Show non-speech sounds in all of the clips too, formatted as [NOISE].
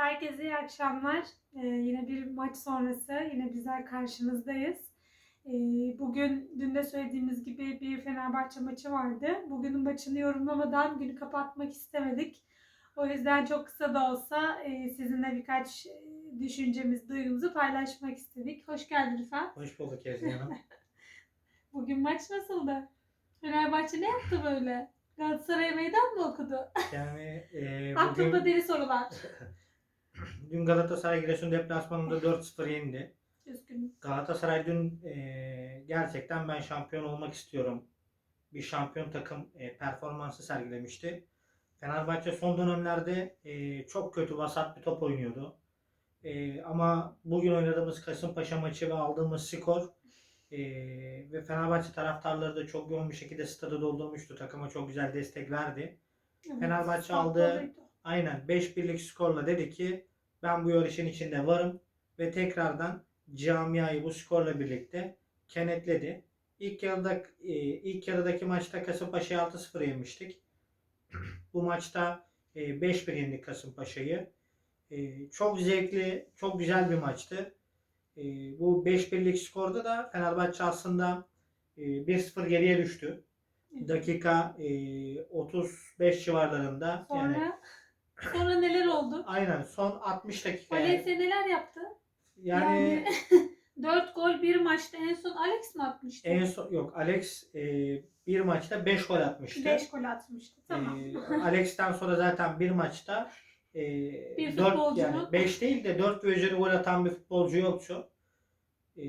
Herkese iyi akşamlar. Ee, yine bir maç sonrası yine bizler karşınızdayız. Ee, bugün dün de söylediğimiz gibi bir Fenerbahçe maçı vardı. Bugünün maçını yorumlamadan günü kapatmak istemedik. O yüzden çok kısa da olsa e, sizinle birkaç e, düşüncemiz, duygumuzu paylaşmak istedik. Hoş geldin Rıfat. Hoş bulduk Ezgi Hanım. [LAUGHS] Bugün maç nasıldı? Fenerbahçe ne yaptı böyle? Galatasaray meydan mı okudu? Yani e, Aklımda bugün, deli sorular. [LAUGHS] dün Galatasaray Giresun deplasmanında 4-0 yendi. Üzgünüm. Galatasaray dün e, gerçekten ben şampiyon olmak istiyorum. Bir şampiyon takım e, performansı sergilemişti. Fenerbahçe son dönemlerde e, çok kötü vasat bir top oynuyordu. E, ama bugün oynadığımız Kasımpaşa maçı ve aldığımız skor e, ve Fenerbahçe taraftarları da çok yoğun bir şekilde stadı doldurmuştu. Takıma çok güzel destek verdi. Evet, Fenerbahçe aldı. Aynen 5 birlik skorla dedi ki ben bu yarışın içinde varım ve tekrardan camiayı bu skorla birlikte kenetledi. İlk yarıda e, ilk yarıdaki maçta Kasımpaşa'yı 6-0 yenmiştik. bu maçta e, 5-1 yendik Kasımpaşa'yı. E, çok zevkli, çok güzel bir maçtı. E, bu 5-1'lik skorda da Fenerbahçe aslında e, 1-0 geriye düştü. Dakika e, 35 civarlarında Sonra yani sonra neler oldu? Aynen son 60 dakika. Valencia neler yaptı? Yani, 4 [LAUGHS] gol bir maçta en son Alex mi atmıştı? en son yok Alex e, bir maçta 5 gol atmıştı. 5 gol atmıştı. Tamam. E, [LAUGHS] Alex'ten sonra zaten bir maçta e, Bir 4 futbolcunun- yani 5 değil de 4 ve üzeri gol atan bir futbolcu yoktu. E,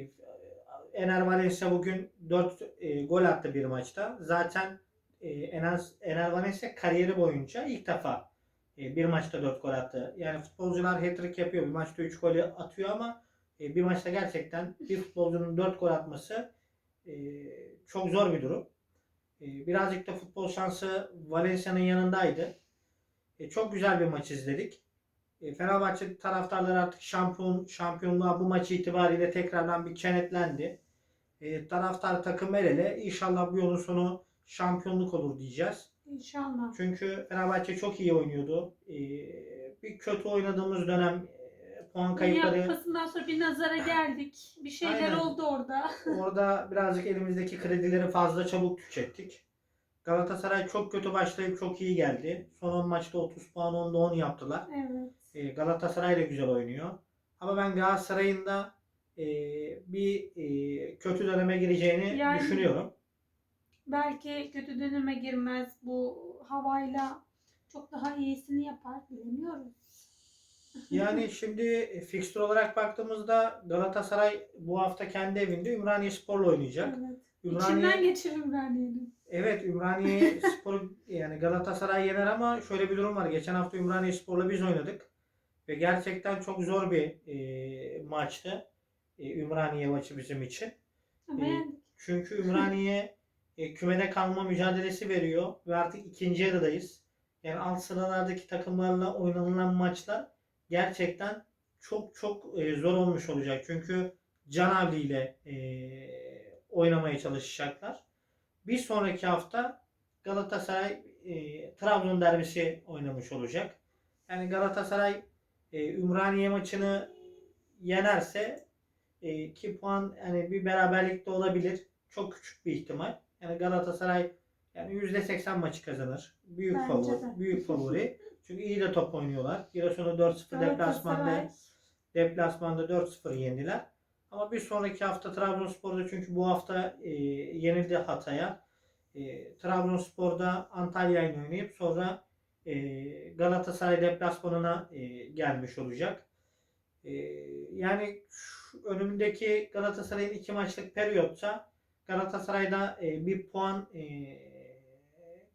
Ener Valencia bugün 4 e, gol attı bir maçta. Zaten e, Ener, Ener Valencia kariyeri boyunca ilk defa e, bir maçta 4 gol attı. Yani futbolcular hat-trick yapıyor. Bir maçta 3 golü atıyor ama e, bir maçta gerçekten bir futbolcunun 4 gol atması e, çok zor bir durum. E, birazcık da futbol şansı Valencia'nın yanındaydı. E, çok güzel bir maç izledik. E, Fenerbahçe taraftarları artık şampiyon şampiyonluğa bu maç itibariyle tekrardan bir kenetlendi. E, taraftar takım el ele. İnşallah bu yolun sonu şampiyonluk olur diyeceğiz. İnşallah. Çünkü Fenerbahçe çok iyi oynuyordu. E, bir kötü oynadığımız dönem e, puan kayıpları Yapmasından sonra bir nazara geldik. Bir şeyler Aynen. oldu orada. [LAUGHS] orada birazcık elimizdeki kredileri fazla çabuk tükettik. Galatasaray çok kötü başlayıp çok iyi geldi. Son 10 maçta 30 puan 10'da 10 yaptılar. Evet. E, Galatasaray da güzel oynuyor. Ama ben Galatasaray'ın da e, bir e, kötü döneme gireceğini Yani- düşünüyorum. Belki kötü döneme girmez bu havayla çok daha iyisini yapar bilemiyoruz. [LAUGHS] Yani şimdi fikstür olarak baktığımızda Galatasaray bu hafta kendi evinde Ümraniye Spor'la oynayacak. Evet. Ümraniye, İçinden geçir Ümraniye'nin. evet Ümraniye [LAUGHS] Spor yani Galatasaray yener ama şöyle bir durum var. Geçen hafta Ümraniye Spor'la biz oynadık. Ve gerçekten çok zor bir e, maçtı. E, Ümraniye maçı bizim için. Yendik. Çünkü Ümraniye [LAUGHS] e, kümede kalma mücadelesi veriyor ve artık ikinci yarıdayız. Yani alt sıralardaki takımlarla oynanılan maçlar gerçekten çok çok e, zor olmuş olacak. Çünkü Canavli ile e, oynamaya çalışacaklar. Bir sonraki hafta Galatasaray e, Trabzon derbisi oynamış olacak. Yani Galatasaray e, Ümraniye maçını yenerse e, 2 puan yani bir beraberlik de olabilir. Çok küçük bir ihtimal. Yani Galatasaray yani %80 maçı kazanır. Büyük Bence favori. de. Büyük favori. Çünkü iyi de top oynuyorlar. Giresun'u 4-0 deplasmanda deplasmanda 4-0 yendiler. Ama bir sonraki hafta Trabzonspor'da çünkü bu hafta e, yenildi Hatay'a. E, Trabzonspor'da Antalya ile oynayıp sonra e, Galatasaray deplasmanına e, gelmiş olacak. E, yani şu önümündeki Galatasaray'ın iki maçlık periyotta Galatasaray'da e, bir puan e,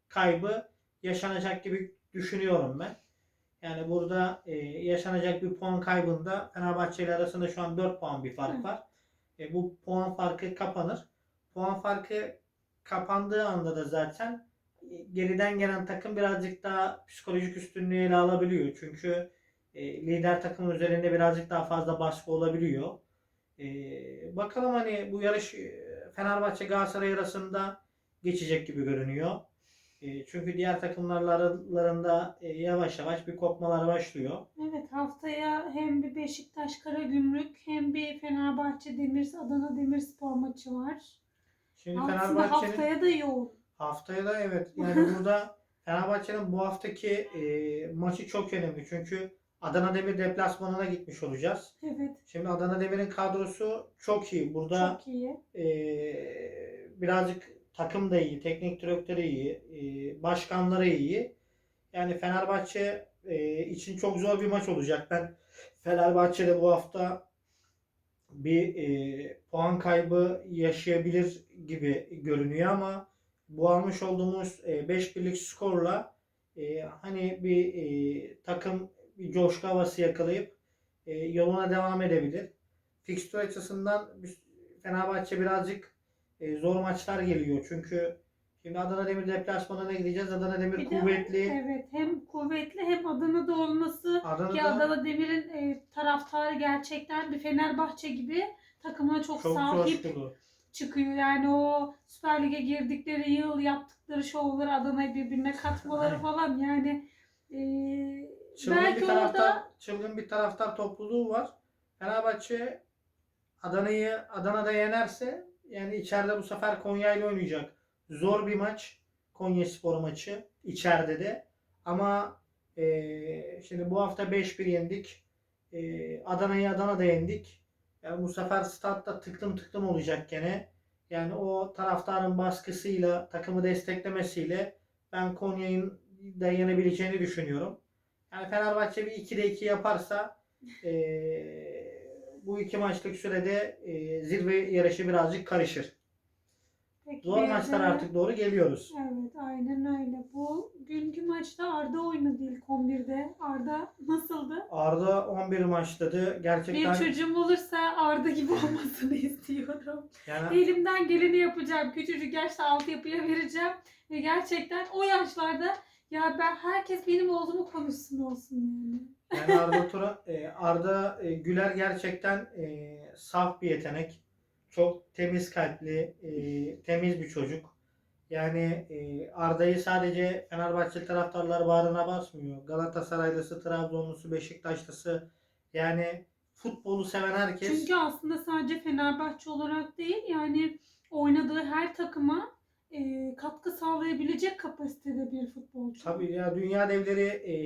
kaybı yaşanacak gibi düşünüyorum ben. Yani burada e, yaşanacak bir puan kaybında Fenerbahçe ile arasında şu an 4 puan bir fark Hı. var. E, bu puan farkı kapanır. Puan farkı kapandığı anda da zaten e, geriden gelen takım birazcık daha psikolojik üstünlüğü ele alabiliyor. Çünkü e, lider takımın üzerinde birazcık daha fazla baskı olabiliyor. E, bakalım hani bu yarış e, Fenerbahçe Galatasaray arasında geçecek gibi görünüyor. E, çünkü diğer takımlarlarında e, yavaş yavaş bir kopmalar başlıyor. Evet haftaya hem bir Beşiktaş Karagümrük hem bir Fenerbahçe Demir Adana Demirspor maçı var. Şimdi Aslında Fenerbahçe'nin haftaya da yoğun. Haftaya da evet. Yani burada Fenerbahçe'nin bu haftaki e, maçı çok önemli. Çünkü Adana Demir deplasmanına gitmiş olacağız. Evet Şimdi Adana Demir'in kadrosu çok iyi. Burada çok iyi. e, birazcık takım da iyi, teknik direktörü iyi, e, başkanları iyi. Yani Fenerbahçe e, için çok zor bir maç olacak. Ben Fenerbahçe'de bu hafta bir e, puan kaybı yaşayabilir gibi görünüyor ama bu almış olduğumuz 5 birlik skorla e, hani bir e, takım bir coşku havası yakalayıp e, yoluna devam edebilir. Fikstür açısından Fenerbahçe birazcık e, zor maçlar geliyor. Çünkü şimdi Adana Demir deplasmanına gideceğiz. Adana Demir Bir de- kuvvetli. Evet hem kuvvetli hem Adana'da olması ki Adana'da Adana Demir'in e, taraftarı gerçekten bir Fenerbahçe gibi takımına çok, çok sahip coşkulu. çıkıyor. Yani o Süper Lig'e girdikleri yıl yaptıkları şovları Adana'yı birbirine katmaları falan yani e, Çılgın belki bir taraftar, orada çılgın bir taraftar topluluğu var. Fenerbahçe Adana'yı Adana'da yenerse yani içeride bu sefer Konya ile oynayacak. Zor bir maç. Konya Spor maçı içeride de. Ama eee, şimdi bu hafta 5-1 yendik. Eee, Adana'yı Adana'da yendik. Yani bu sefer statta tıklım tıklım olacak gene. Yani o taraftarın baskısıyla, takımı desteklemesiyle ben Konya'nın da yenebileceğini düşünüyorum. Yani Fenerbahçe bir 2'de 2 yaparsa eee, bu iki maçlık sürede eee, zirve yarışı birazcık karışır. Peki Zor bir maçlar artık doğru geliyoruz. Evet aynen öyle. Bu günkü maçta Arda oynadı ilk 11'de. Arda nasıldı? Arda 11 maçladı. Bir Gerçekten çocuğum olursa Arda gibi olmasını [LAUGHS] istiyorum. yani Elimden geleni yapacağım. Küçücük yaşta altyapıya vereceğim. Ve gerçekten o yaşlarda ya ben herkes benim oğlumu konuşsun olsun yani. Yani Arda Tura, e, Arda e, Güler gerçekten e, saf bir yetenek. Çok temiz kalpli, e, temiz bir çocuk. Yani e, Arda'yı sadece Fenerbahçe taraftarlar bağrına basmıyor. Galatasaraylısı, Trabzonlusu, Beşiktaşlısı yani futbolu seven herkes Çünkü aslında sadece Fenerbahçe olarak değil yani oynadığı her takıma e, katkı sağlayabilecek kapasitede bir futbolcu. Tabii ya dünya devleri e,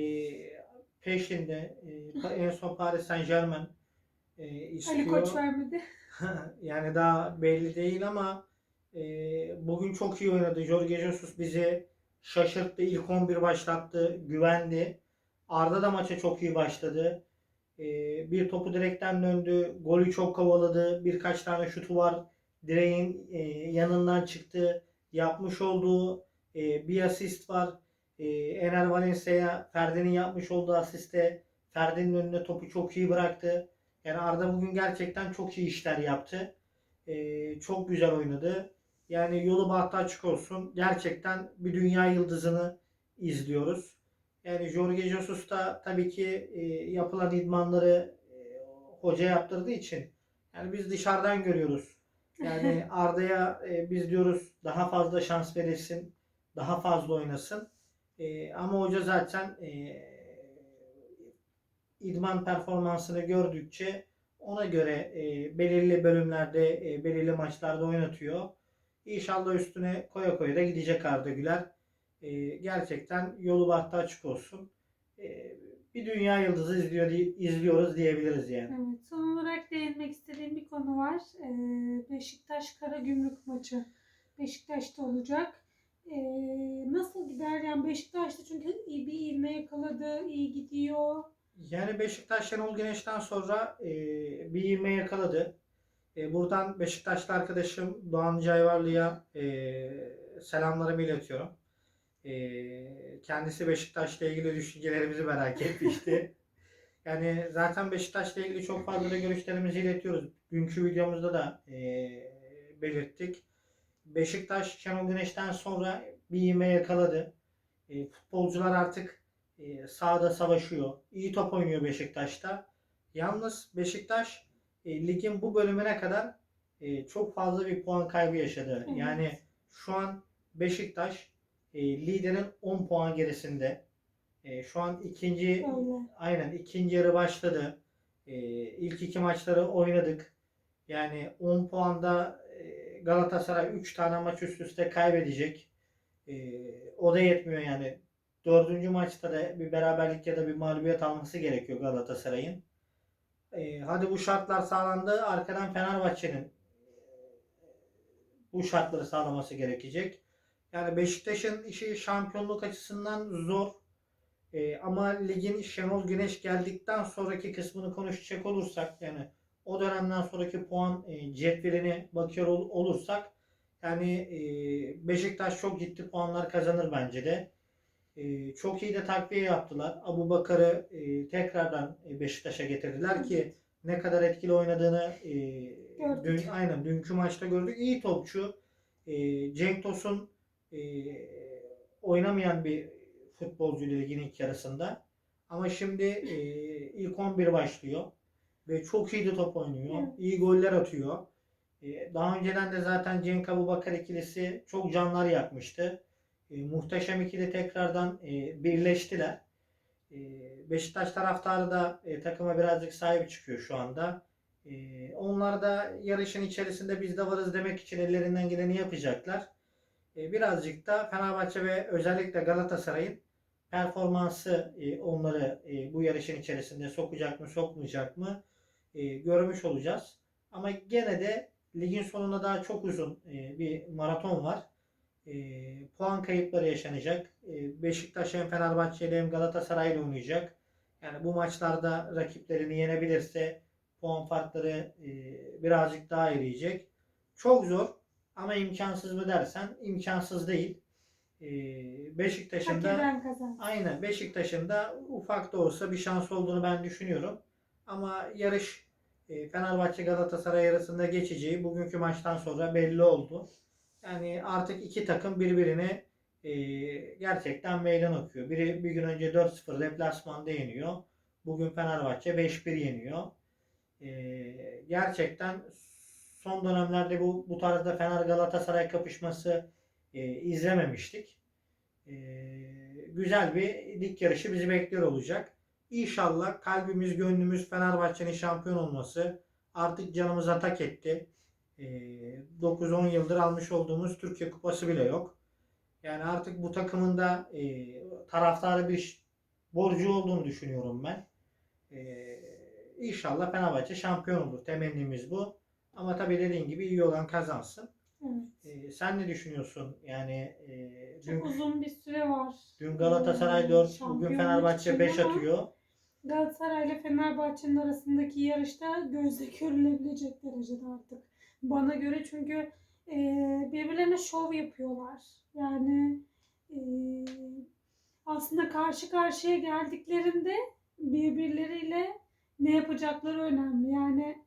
peşinde. E, en son Paris Saint Germain e, istiyor. Ali Koç vermedi. [LAUGHS] yani daha belli değil ama e, bugün çok iyi oynadı. Jorge Jesus bizi şaşırttı. İlk 11 başlattı. Güvendi. Arda da maça çok iyi başladı. E, bir topu direkten döndü. Golü çok kovaladı. Birkaç tane şutu var. Direğin e, yanından çıktı. Yapmış olduğu e, bir asist var. E, Ener Valencia'ya Ferdi'nin yapmış olduğu asiste Ferdi'nin önüne topu çok iyi bıraktı. Yani Arda bugün gerçekten çok iyi işler yaptı. Ee, çok güzel oynadı. Yani yolu bahtı açık olsun. Gerçekten bir dünya yıldızını izliyoruz. Yani Jorge Jesus da tabii ki e, yapılan idmanları e, hoca yaptırdığı için yani biz dışarıdan görüyoruz. Yani Arda'ya e, biz diyoruz daha fazla şans verilsin, daha fazla oynasın. E, ama hoca zaten e, idman performansını gördükçe ona göre e, belirli bölümlerde, e, belirli maçlarda oynatıyor. İnşallah üstüne koya koya da gidecek Arda Güler. E, gerçekten yolu bahtı açık olsun. E, bir dünya yıldızı izliyor, izliyoruz diyebiliriz yani. Evet, son olarak değinmek istediğim bir konu var. Ee, Beşiktaş Karagümrük maçı. Beşiktaş'ta olacak. Ee, nasıl gider? Yani Beşiktaş'ta çünkü iyi bir ivme yakaladı, iyi gidiyor. Yani Beşiktaş Şenol Güneş'ten sonra e, bir ivme yakaladı. E, buradan Beşiktaşlı arkadaşım Doğan Cayvarlı'ya e, selamlarımı iletiyorum. E, kendisi Beşiktaş'la ilgili düşüncelerimizi merak etmişti. [LAUGHS] yani zaten Beşiktaş'la ilgili çok fazla da görüşlerimizi iletiyoruz. Dünkü videomuzda da e, belirttik. Beşiktaş Şenol Güneş'ten sonra bir ivme yakaladı. E, futbolcular artık e, sahada savaşıyor. İyi top oynuyor Beşiktaş'ta. Yalnız Beşiktaş e, ligin bu bölümüne kadar e, çok fazla bir puan kaybı yaşadı. Yani şu an Beşiktaş e, liderin 10 puan gerisinde. E, şu an ikinci Öyle. aynen ikinci yarı başladı. E, ilk iki maçları oynadık. Yani 10 puanda e, Galatasaray 3 tane maç üst üste kaybedecek. E, o da yetmiyor yani. Dördüncü maçta da bir beraberlik ya da bir mağlubiyet alması gerekiyor Galatasaray'ın. E, hadi bu şartlar sağlandı. Arkadan Fenerbahçe'nin bu şartları sağlaması gerekecek. Yani Beşiktaş'ın işi şampiyonluk açısından zor. E, ama ligin Şenol Güneş geldikten sonraki kısmını konuşacak olursak yani o dönemden sonraki puan e, cetveline bakıyor ol- olursak yani e, Beşiktaş çok ciddi puanlar kazanır bence de. E, çok iyi de takviye yaptılar. Abu Bakar'ı e, tekrardan e, Beşiktaş'a getirdiler ki ne kadar etkili oynadığını e, Gördük. dün aynen dünkü maçta gördük. İyi topçu. E, Cenk Tosun e, oynamayan bir futbolcuydu ligin ilk yarısında. Ama şimdi e, ilk 11 başlıyor. Ve çok iyi de top oynuyor. Evet. İyi goller atıyor. E, daha önceden de zaten Cenk Abubakar ikilisi çok canlar yakmıştı. E, muhteşem ikili tekrardan e, birleştiler. E, Beşiktaş taraftarı da e, takıma birazcık sahip çıkıyor şu anda. E, onlar da yarışın içerisinde biz de varız demek için ellerinden geleni yapacaklar. E, birazcık da Fenerbahçe ve özellikle Galatasaray'ın performansı e, onları e, bu yarışın içerisinde sokacak mı sokmayacak mı e, görmüş olacağız. Ama gene de ligin sonuna daha çok uzun bir maraton var. Puan kayıpları yaşanacak. E, Beşiktaş hem Fenerbahçe hem Galatasaray ile oynayacak. Yani bu maçlarda rakiplerini yenebilirse puan farkları birazcık daha eriyecek. Çok zor ama imkansız mı dersen imkansız değil. E, Beşiktaş'ın da. Aynen Beşiktaş'ın da ufak da olsa bir şans olduğunu ben düşünüyorum. Ama yarış e, Fenerbahçe Galatasaray arasında geçeceği bugünkü maçtan sonra belli oldu. Yani artık iki takım birbirine e, gerçekten meydan okuyor. Biri bir gün önce 4-0 deplasmanda yeniyor. Bugün Fenerbahçe 5-1 yeniyor. E, gerçekten son dönemlerde bu bu tarzda Fener Galatasaray kapışması e, izlememiştik. E, güzel bir lig yarışı bizi bekliyor olacak. İnşallah kalbimiz, gönlümüz Fenerbahçe'nin şampiyon olması artık canımıza tak etti. E, 9-10 yıldır almış olduğumuz Türkiye Kupası bile yok. Yani artık bu takımın da e, taraftarı bir borcu olduğunu düşünüyorum ben. E, inşallah Fenerbahçe şampiyon olur. Temennimiz bu. Ama tabii dediğin gibi iyi olan kazansın. Evet. E, sen ne düşünüyorsun? Yani e, dün, Çok uzun bir süre var. dün Galatasaray Hmm, 4, bugün şampiyonluk Fenerbahçe için 5 ama- atıyor. Galatasaray ile Fenerbahçe'nin arasındaki yarışta gözle görülebilecek derecede artık. Bana göre çünkü e, birbirlerine şov yapıyorlar. Yani e, aslında karşı karşıya geldiklerinde birbirleriyle ne yapacakları önemli. Yani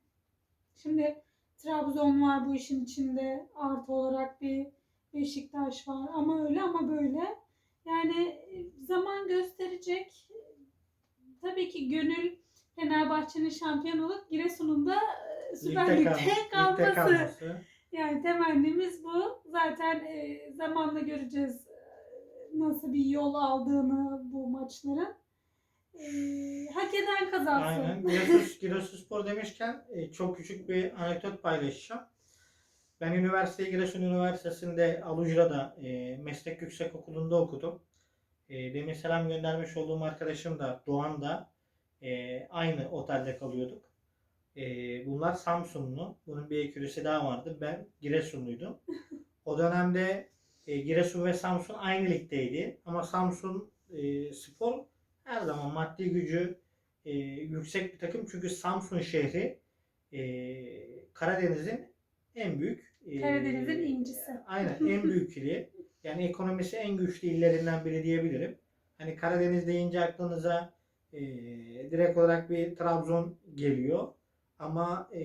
şimdi Trabzon var bu işin içinde artı olarak bir Beşiktaş var ama öyle ama böyle. Yani e, zaman gösterecek. Tabii ki gönül Fenerbahçe'nin şampiyon olup Giresun'un da e, Süper Ligde Lig'de kal- ligde kalması. kalması. Yani temennimiz bu. Zaten e, zamanla göreceğiz nasıl bir yol aldığını bu maçların. E, hak eden kazansın. Aynen. Giresus, [LAUGHS] Giresunspor demişken e, çok küçük bir anekdot paylaşacağım. Ben üniversiteyi Giresun Üniversitesi'nde Alucra'da e, meslek yüksek okulunda okudum. E, demin selam göndermiş olduğum arkadaşım da Doğan da e, aynı otelde kalıyorduk. E, bunlar Samsunlu. Bunun bir ekürüsü daha vardı. Ben Giresunluydum. O dönemde e, Giresun ve Samsun aynı ligdeydi. Ama Samsun e, Spor her zaman maddi gücü e, yüksek bir takım. Çünkü Samsun şehri e, Karadeniz'in en büyük e, Karadeniz'in incisi. Aynen [LAUGHS] en büyük ili. Yani ekonomisi en güçlü illerinden biri diyebilirim. Hani Karadeniz deyince aklınıza e, direkt olarak bir Trabzon geliyor. Ama e,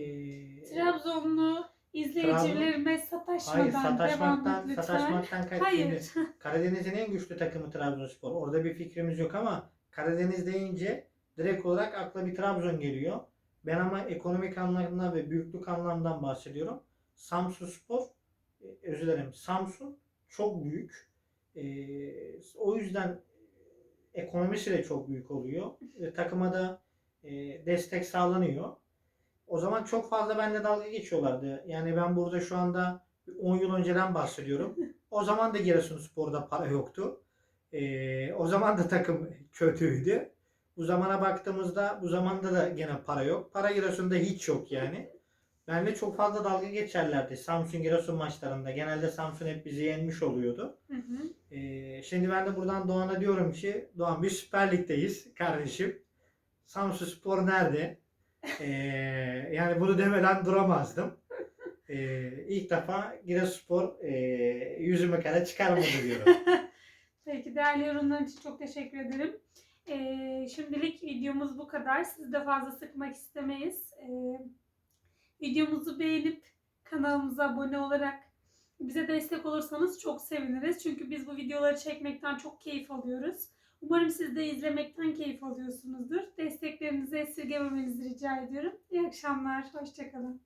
Trabzonlu izleyicilerime sataşmadan hayır devam sataşmaktan et lütfen. sataşmaktan Hayır. Karadeniz'in en güçlü takımı Trabzonspor. Orada bir fikrimiz yok ama Karadeniz deyince direkt olarak akla bir Trabzon geliyor. Ben ama ekonomik anlamda ve büyüklük anlamdan bahsediyorum. Samsun Spor, e, özür dilerim Samsun çok büyük. E, o yüzden ekonomisi de çok büyük oluyor. E, takıma da e, destek sağlanıyor. O zaman çok fazla benimle dalga geçiyorlardı. Yani ben burada şu anda 10 yıl önceden bahsediyorum. O zaman da Giresunspor'da para yoktu. E, o zaman da takım kötüydü. Bu zamana baktığımızda bu zamanda da gene para yok. Para Giresun'da hiç yok yani. Benle çok fazla dalga geçerlerdi Samsun Giresun maçlarında. Genelde Samsun hep bizi yenmiş oluyordu. Hı hı. Ee, şimdi ben de buradan Doğan'a diyorum ki Doğan biz Süper Lig'deyiz kardeşim. Samsun Spor nerede? Ee, yani bunu demeden duramazdım. Ee, ilk defa Giresunspor e, yüzüme kara çıkarmadı diyorum. [LAUGHS] Peki değerli yorumlar için çok teşekkür ederim. Ee, şimdilik videomuz bu kadar. Sizi de fazla sıkmak istemeyiz. Ee, videomuzu beğenip kanalımıza abone olarak bize destek olursanız çok seviniriz. Çünkü biz bu videoları çekmekten çok keyif alıyoruz. Umarım siz de izlemekten keyif alıyorsunuzdur. Desteklerinizi esirgememenizi rica ediyorum. İyi akşamlar. Hoşçakalın.